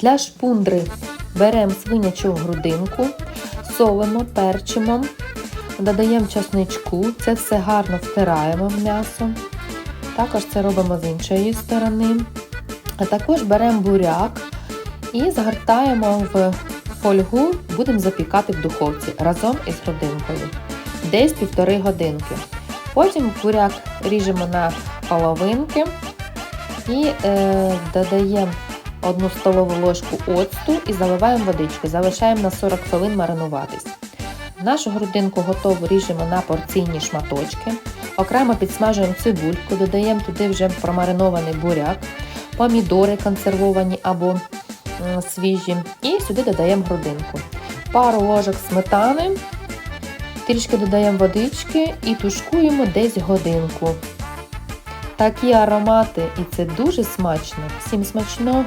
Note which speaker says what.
Speaker 1: Для шпундри беремо свинячу грудинку, солимо, перчимо, додаємо часничку, це все гарно втираємо в м'ясо. Також це робимо з іншої сторони. А також беремо буряк і загортаємо в фольгу, будемо запікати в духовці разом із грудинкою. Десь півтори годинки. Потім буряк ріжемо на половинки і е, додаємо одну столову ложку оцту і заливаємо водичку. Залишаємо на 40 хвилин маринуватись. Нашу грудинку готову ріжемо на порційні шматочки. Окремо підсмажуємо цибульку, додаємо туди вже промаринований буряк, помідори консервовані або свіжі. І сюди додаємо грудинку. Пару ложок сметани, трішки додаємо водички і тушкуємо десь годинку. Такі аромати, і це дуже смачно. Всім смачного!